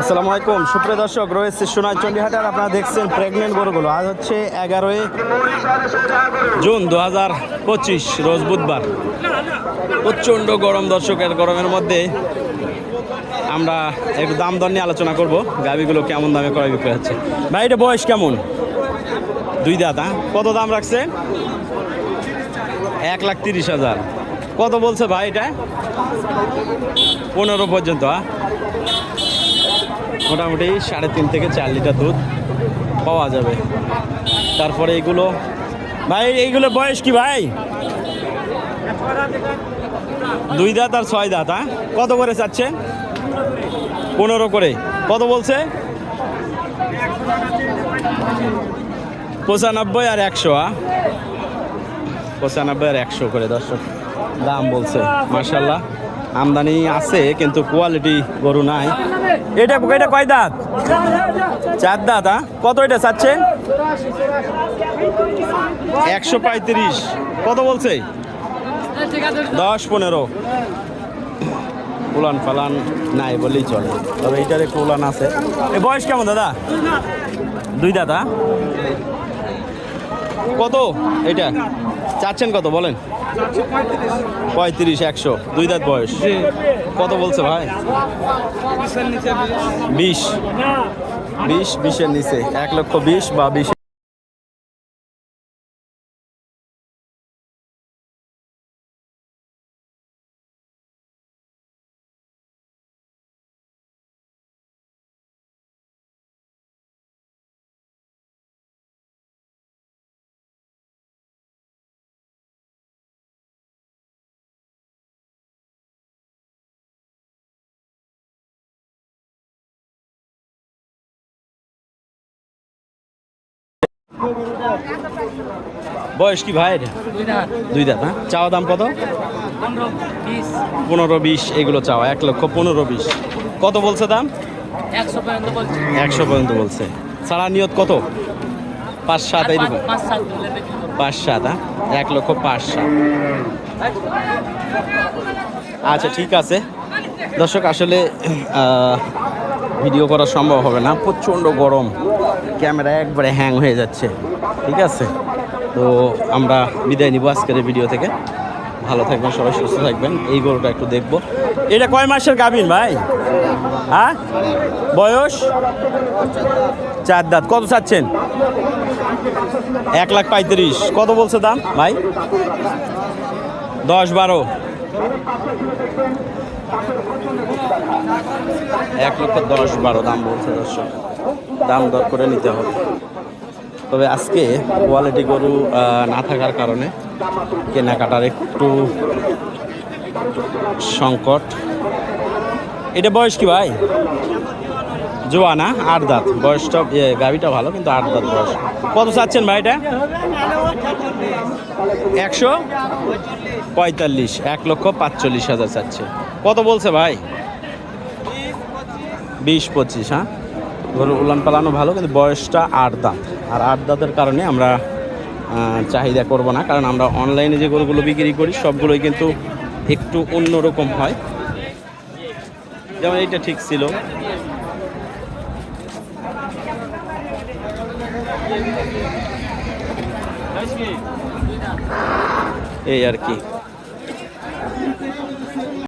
আসসালামু আলাইকুম। সুপ্রিয় দর্শক, রয়েছে সোনাই চন্ডীহাটার আপনারা দেখছেন প্রেগনেন্ট গরুগুলো। আজ হচ্ছে এগারোই জুন দু হাজার পঁচিশ, রোজ বুধবার। প্রচণ্ড গরম দর্শকের গরমের মধ্যে আমরা একটু দাম দর নিয়ে আলোচনা করব। গাবিগুলো কেমন দামে ক্রয় বিক্রয় হচ্ছে। ভাই, এটা বয়স কেমন? দুই দাঁত হ্যাঁ? কত দাম রাখছে? এক লাখ তিরিশ হাজার। কত বলছে ভাই এটা? পনেরো পর্যন্ত হ্যাঁ? মোটামুটি সাড়ে তিন থেকে চার লিটার দুধ পাওয়া যাবে। তারপরে এগুলো, ভাই, এইগুলো বয়স কি ভাই? দুই দাঁত আর ছয় দাঁত হ্যাঁ? কত করে চাচ্ছে? পনেরো করে। কত বলছে? পঁচানব্বই আর একশো হ্যাঁ? পঁচানব্বই আর একশো করে দর্শক, দাম বলছে মার্শাল্লাহ আমদানি আছে, কিন্তু কোয়ালিটি গরু নাই। এটা এটা কয় দাঁত? চার দাঁত হ্যাঁ? কত এটা চাচ্ছেন একশো পঁয়ত্রিশ। কত বলছে? দশ পনেরো। উলান ফালান নাই বলেই চলে। তবে এইটার একটু উলান আছে। এ বয়স কেমন, দাদা? দুই দাদা কত? এটা? চাচ্ছেন কত? বলেন। পঁয়ত্রিশ একশো। দুই দাঁত বয়স। কত বলছে ভাই? বিশ। বিশ বিশের নিচে। এক লক্ষ বিশ বা বিশ বয়স কি ভাই দুই দাঁত। হ্যাঁ চাওয়া দাম কত? পনেরো বিশ। এগুলো চাওয়া এক লক্ষ পনেরো বিশ। কত বলছে দাম? একশো পর্যন্ত বলছি। ছাড়া নিয়ত কত? পাঁচ সাত এইরকম পাঁচ সাত মিলে পাঁচ সাত হ্যাঁ? এক লক্ষ পাঁচ সাত। আচ্ছা ঠিক আছে। দর্শক আসলে ভিডিও করা সম্ভব হবে না। প্রচণ্ড গরম। ক্যামেরা একবারে হ্যাং হয়ে যাচ্ছে। ঠিক আছে? তো আমরা বিদায় নিব আজকের ভিডিও থেকে। ভালো থাকবেন, সবাই সুস্থ থাকবেন। এই গরুটা একটু দেখব। এটা কয় মাসের গাভিন ভাই? হ্যাঁ? বয়স? চার দাঁত। কত চাচ্ছেন? এক লাখ পঁয়ত্রিশ। কত বলছে দাম ভাই? দশ বারো। এক লক্ষ দশ বারো দাম বলছে দর্শক। দাম দর করে নিতে হবে। তবে আজকে কোয়ালিটি গরু না থাকার কারণে কেনাকাটার একটু সংকট। এটা বয়স কি ভাই? জোয়া না আট দাঁত। বয়সটা এ, গাভিটা ভালো কিন্তু আট দাঁত বয়স। কত চাচ্ছেন ভাই এটা? একশো পঁয়তাল্লিশ এক লক্ষ পাঁচচল্লিশ হাজার চাচ্ছে। কত বলছে ভাই? বিশ পঁচিশ হ্যাঁ গরু উলান পালানো ভালো, কিন্তু বয়সটা আট দাঁত। আর আট দাঁতের কারণে আমরা চাহিদা করব না, কারণ আমরা অনলাইনে যে গরুগুলো বিক্রি করি, সবগুলোই কিন্তু একটু অন্যরকম হয়। যেমন এইটা ঠিক ছিল। এই আর কি।